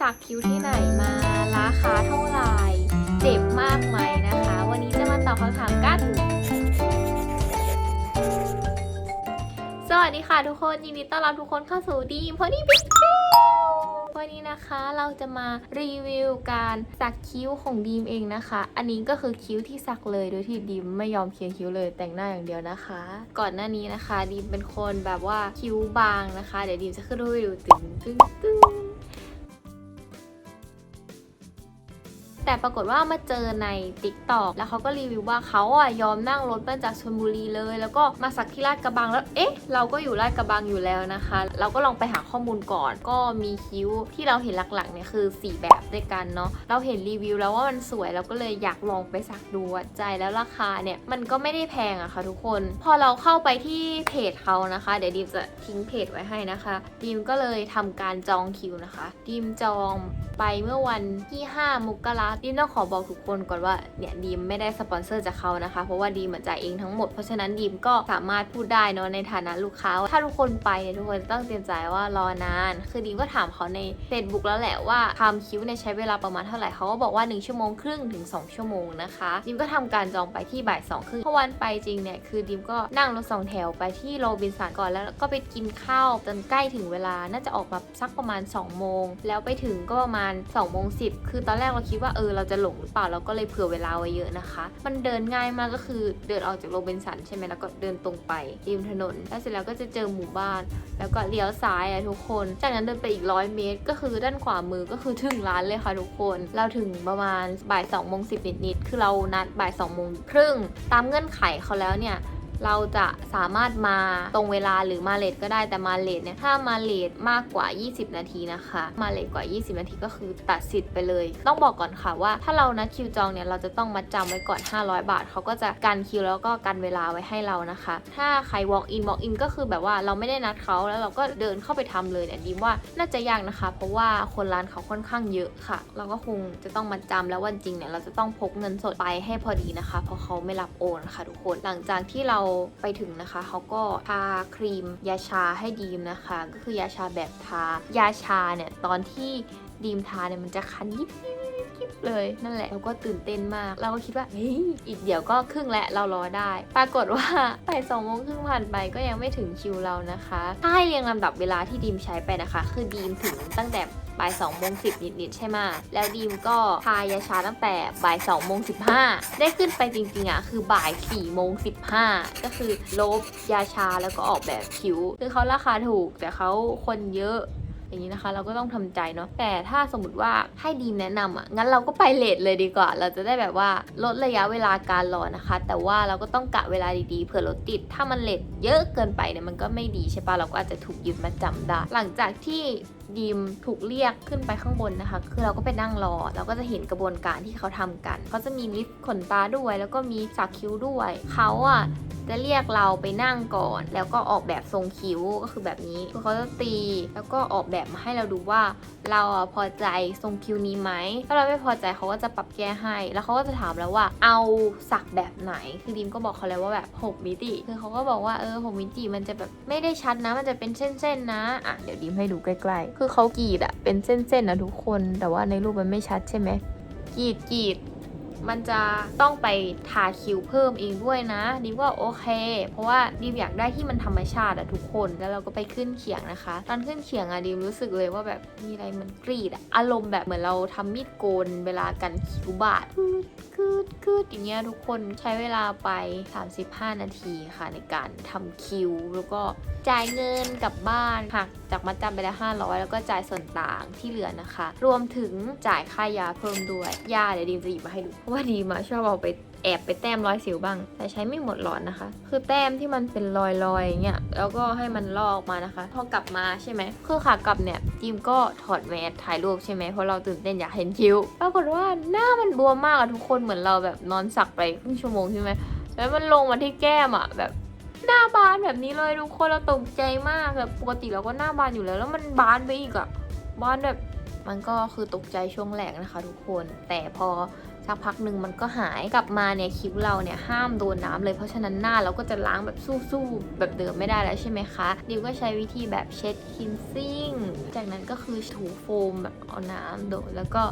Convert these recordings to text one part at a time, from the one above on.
สักคิ้วที่ไหนมาราคาเท่าไหร่เจ็บมากไหมนะคะ วันนี้จะมาตอบคำถามกัน สวัสดีค่ะทุกคนยินดีต้อนรับทุกคนเข้าสู่ดีมพอดีบิ๊กววันนี้นะคะเราจะมารีวิวการสักคิ้วของดีมเองนะคะ อันนี้ก็คือคิ้วที่สักเลยโดยที่ดีมไม่ยอมเขียนคิ้วเลยแต่งหน้าอย่างเดียวนะคะ ก่อนหน้านี้นะคะดีมเป็นคนแบบว่าคิ้วบางนะคะ เดี๋ยวดีมจะขึ้นรูปให้ดูตึงตึงตึง แต่ปรากฏว่ามาเจอใน t ิ k t o k แล้วเขาก็รีวิวว่าเขาอะยอมนั่งรถมาจากชลบุรีเลย แล้วก็มาสักที่ลาดกระบังแล้วเอ๊ะ เราก็อยู่ลาดกระบังอยู่แล้วนะคะ เราก็ลองไปหาข้อมูลก่อน ก็มีคิ้วที่เราเห็นหลักๆเนี่ยคือ 4 แบบด้วยกันเนาะเราเห็นรีวิวแล้วว่ามันสวยเราก็เลยอยากลองไปสักดูวัดใจแล้วราคาเนี่ยมันก็ไม่ได้แพงอะค่ะทุกคน พอเราเข้าไปที่เพจเขานะคะ เดี๋ยวดีมจะทิ้งเพจไว้ให้นะคะดีมก็เลยทำการจองคิวนะคะดีมจองไปเมื่อวันที่ 5 มกราดีมต้องขอบอกทุกคนก่อนว่าเนี่ยดีมไม่ได้สปอนเซอร์จากเขานะคะ เพราะว่าดีมมาจ่ายเองทั้งหมด เพราะฉะนั้นดีมก็สามารถพูดได้เนาะในฐานะลูกค้าว่าถ้าทุกคนไปเนี่ยทุกคนต้องเตรียมใจว่ารอนาน คือดีมก็ถามเขาใน Facebook แล้วแหละว่าทำคิ้วเนี่ยใช้เวลาประมาณเท่าไหร่เขาก็บอกว่า 1 ชั่วโมงครึ่งถึง 2 ชั่วโมงนะคะดิมก็ทำการจองไปที่บ่ายสองครึ่งพอวันไปจริงเนี่ยคือดิมก็นั่งรถสองแถวไปที่โรบินสันก่อนแล้วก็ไปกินข้าวจนใกล้ถึงเวลาน่าจะออกมาสักประมาณ2โมงแล้วไปถึงก็ประมาณ2โมง10คือตอนแรกเราคิดว่าเอออเราจะหลงหรือเปล่าเราก็เลยเผื่อเวลาไว้เยอะนะคะ มันเดินง่ายมากก็คือเดินออกจากโรบินสันใช่ไหมแล้วก็เดินตรงไปริมถนน แล้วเสร็จแล้วก็จะเจอหมู่บ้าน แล้วก็เลี้ยวซ้ายอะทุกคน จากนั้นเดินไปอีกร้อยเมตร ก็คือด้านขวามือก็คือถึงร้านเลยค่ะทุกคน เราถึงประมาณบ่ายสองโมงสิบนิดๆคือเรานัดบ่ายสองโมงครึ่งตามเงื่อนไขเขาแล้วเนี่ย เราจะสามารถมาตรงเวลาหรือมาเลทก็ได้แต่มาเลทเนี่ยถ้ามาเลทมากกว่า 20 นาทีนะคะ มาเลทกว่า 20 นาทีก็คือตัดสิทธิ์ไปเลย ต้องบอกก่อนค่ะว่า ถ้าเรานัดคิวจองเนี่ยเราจะต้องมาจำไว้ก่อน 500 บาทเขาก็จะกันคิวแล้วก็กันเวลาไว้ให้เรานะคะ ถ้าใคร walk in walk in ก็คือแบบว่าเราไม่ได้นัดเขาแล้วเราก็เดินเข้าไปทำเลยเนี่ยดีมว่าน่าจะยากนะคะ เพราะว่าคนร้านเขาค่อนข้างเยอะค่ะ เราก็คงจะต้องมาจำแล้ววันจริงเนี่ยเราจะต้องพกเงินสดไปให้พอดีนะคะ เพราะเขาไม่รับโอนค่ะทุกคนหลังจากที่เราไปถึงนะคะเขาก็ทาครีมยาชาให้ดีมนะคะ ก็คือยาชาแบบทายาชาเนี่ยตอนที่ดีมทาเนี่ยมันจะคันยิบยิบยิบยิบเลยนั่นแหละเราก็ตื่นเต้นมาก เราก็คิดว่าเฮ้ยอีกเดี๋ยวก็ครึ่งและเรารอได้ ปรากฏว่าไปสองโมงครึ่งผ่านไปก็ยังไม่ถึงคิวเรานะคะถ้าให้เรียงลำดับเวลาที่ดีมใช้ไปนะคะ คือดีมถึงตั้งแต่ บ่ายสองโมงสิบนิดๆใช่ไหมแล้วดีมก็ทายาชาตั้งแต่บ่ายสองโมงสิบห้าได้ขึ้นไปจริงๆอะคือบ่ายสี่โมงสิบห้าก็คือลบยาชาแล้วก็ออกแบบคิ้ว คือเขาราคาถูกแต่เขาคนเยอะอย่างนี้นะคะเราก็ต้องทำใจเนาะแต่ถ้าสมมติว่าให้ดีมแนะนำอะงั้นเราก็ไปเลทเลยดีกว่า เราจะได้แบบว่าลดระยะเวลาการรอนะคะ แต่ว่าเราก็ต้องกะเวลาดีๆเผื่อรถติด ถ้ามันเลทเยอะเกินไปเนี่ยมันก็ไม่ดีใช่ปะเราก็อาจจะถูกยึดมาจำได้ หลังจากที่ ดีมถูกเรียกขึ้นไปข้างบนนะคะ คือเราก็ไปนั่งรอ เราก็จะเห็นกระบวนการที่เขาทำกัน เขาจะมีลิฟต์ขนตาด้วย แล้วก็มีสักคิ้วด้วย เขาอะจะเรียกเราไปนั่งก่อน แล้วก็ออกแบบทรงคิ้วก็คือแบบนี้คือเขาจะตี แล้วก็ออกแบบมาให้เราดูว่า เราอะพอใจทรงคิ้วนี้ไหมถ้าเราไม่พอใจเขาก็จะปรับแก้ให้ แล้วเขาก็จะถามแล้วว่า เอาสักแบบไหน คือดิมก็บอกเขาแล้วว่าแบบ6มิติ คือเขาก็บอกว่าเออ6มิติมันจะแบบไม่ได้ชัดนะ มันจะเป็นเส้นๆนะอะเดี๋ยวดิมให้ดูใกล้ๆคือเขากรีดอะเป็นเส้นๆนะทุกคน แต่ว่าในรูปมันไม่ชัดใช่ไหมกรีดกรีด มันจะต้องไปทาคิ้วเพิ่มเองด้วยนะดิมว่าโอเค เพราะว่าดิมอยากได้ที่มันธรรมชาติอะทุกคนแล้วเราก็ไปขึ้นเขียงนะคะ ตอนขึ้นเขียงอะดิมรู้สึกเลยว่าแบบมีอะไรมันกรีดอารมณ์แบบเหมือนเราทำมีดโกนเวลากันคิ้วบาดคืดคืดคืดอย่างเงี้ยทุกคนใช้เวลาไป 35 นาทีค่ะในการทำคิว แล้วก็จ่ายเงินกลับบ้านหักจากมัดจำไปแล้ว 500 แล้วก็จ่ายส่วนต่างที่เหลือนะคะ รวมถึงจ่ายค่ายาเพิ่มด้วยยาเดี๋ยวดีมจะหยิบมาให้ดูว่าดีมาชอบเอาไปแอบไปแต้มรอยสิวบ้าง แต่ใช้ไม่หมดหลอดนะคะ คือแต้มที่มันเป็นรอยๆอย่างเงี้ยแล้วก็ให้มันลอกออกมานะคะ พอกลับมาใช่ไหมคือขากลับเนี่ยจิมก็ถอดแมสถ่ายรูปใช่ไหมเพราะเราตื่นเต้นอยากเห็นคิ้วปรากฏว่าหน้ามันบวมมากอะทุกคนเหมือนเราแบบนอนสักไปครึ่งชั่วโมงใช่ไหมแล้วมันลงมาที่แก้มอะแบบหน้าบานแบบนี้เลยทุกคนเราตกใจมากแบบปกติเราก็หน้าบานอยู่แล้ว แล้วมันบานไปอีกอะบานแบบมันก็คือตกใจช่วงแรกนะคะ ทุกคนแต่พอ สักพักหนึ่งมันก็หายกลับมาเนี่ยคิ้วเราเนี่ยห้ามโดนน้ำเลยเพราะฉะนั้นหน้าเราก็จะล้างแบบสู้ๆแบบเดิมไม่ได้แล้วใช่ไหมคะดิวก็ใช้วิธีแบบเช็ดคินซิ่งจากนั้นก็คือถูโฟมแบบเอาน้ำโดดแล้วก็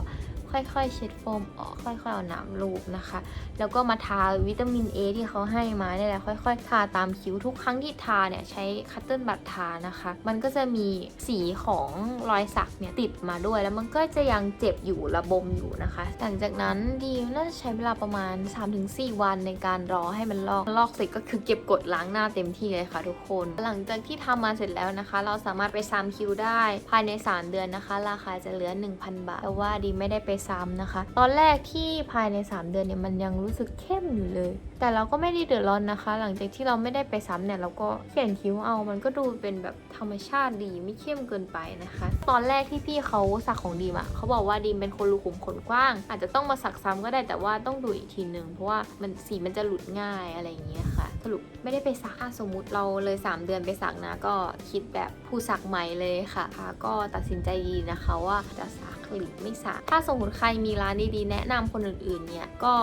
ค่อยๆ เช็ดโฟมออก ค่อยๆ เอาน้ำลูบนะคะ แล้วก็มาทาวิตามิน A ที่เขาให้มาเนี่ยแหละค่อย ๆ ทาตามคิ้วทุกครั้งที่ทาเนี่ยใช้คัตเติ้ลบัตทานะคะ มันก็จะมีสีของรอยสักเนี่ยติดมาด้วย แล้วมันก็จะยังเจ็บอยู่ระบมอยู่นะคะ หลังจากนั้นดีน่าจะใช้เวลาประมาณ 3-4 วันในการรอให้มันลอก ลอกเสร็จก็คือเก็บกดล้างหน้าเต็มที่เลยค่ะทุกคน หลังจากที่ทำมาเสร็จแล้วนะคะ เราสามารถไปซ้ำคิ้วได้ ภายใน 3 เดือนนะคะ ราคาจะเหลือ 1,000 บาทแต่ว่าดีไม่ได้ไปซ้ำนะคะ ตอนแรกที่ภายใน 3 เดือนเนี่ยมันยังรู้สึกเข้มอยู่เลย แต่เราก็ไม่ได้เดือดร้อนนะคะ หลังจากที่เราไม่ได้ไปซ้ำเนี่ยเราก็เขียนคิ้วเอามันก็ดูเป็นแบบธรรมชาติดีไม่เข้มเกินไปนะคะ ตอนแรกที่พี่เขาสักของดีมอะเขาบอกว่าดีมเป็นคนรูขุมขนกว้าง อาจจะต้องมาสักซ้ำก็ได้แต่ว่าต้องดูอีกทีหนึ่งเพราะว่ามันสีมันจะหลุดง่ายอะไรอย่างเงี้ยค่ะ สรุปไม่ได้ไปสักสมมุติเราเลย 3 เดือนไปสักนะ ก็คิดแบบผู้สักใหม่เลยค่ะค่ะ ก็ตัดสินใจดีนะคะว่าจะสักหรือไม่สัก ถ้าสมมติใครมีร้านดีๆแนะนำคนอื่นๆเนี่ยก็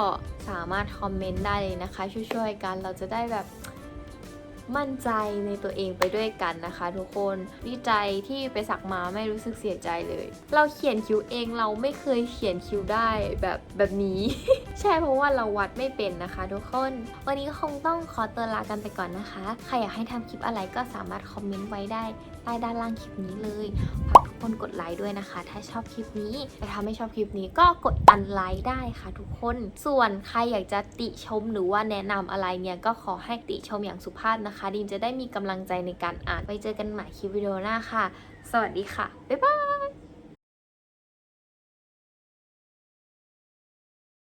สามารถคอมเมนต์ได้เลยนะคะ ช่วยๆกันเราจะได้แบบ มั่นใจในตัวเองไปด้วยกันนะคะ ทุกคนดีใจที่ไปสักมาไม่รู้สึกเสียใจเลย เราเขียนคิ้วเองเราไม่เคยเขียนคิ้วได้แบบแบบนี้ ใช่เพราะว่าเราวัดไม่เป็นนะคะ ทุกคน วันนี้ก็คงต้องขอตัวลากันไปก่อนนะคะ ใครอยากให้ทำคลิปอะไรก็สามารถคอมเมนต์ไว้ได้ใต้ด้านล่างคลิปนี้เลยฝากทุกคนกดไลค์ด้วยนะคะ ถ้าชอบคลิปนี้แต่ถ้าไม่ชอบคลิปนี้ก็กดอันไลค์ได้ค่ะ ทุกคน ส่วนใครอยากจะติชมหรือว่าแนะนำอะไรเนี่ยก็ขอให้ติชมอย่างสุภาพนะนะคะ ดีมจะได้มีกำลังใจในการอ่าน ไปเจอกันใหม่คลิปวิดีโอหน้าค่ะ สวัสดีค่ะ บ๊ายบาย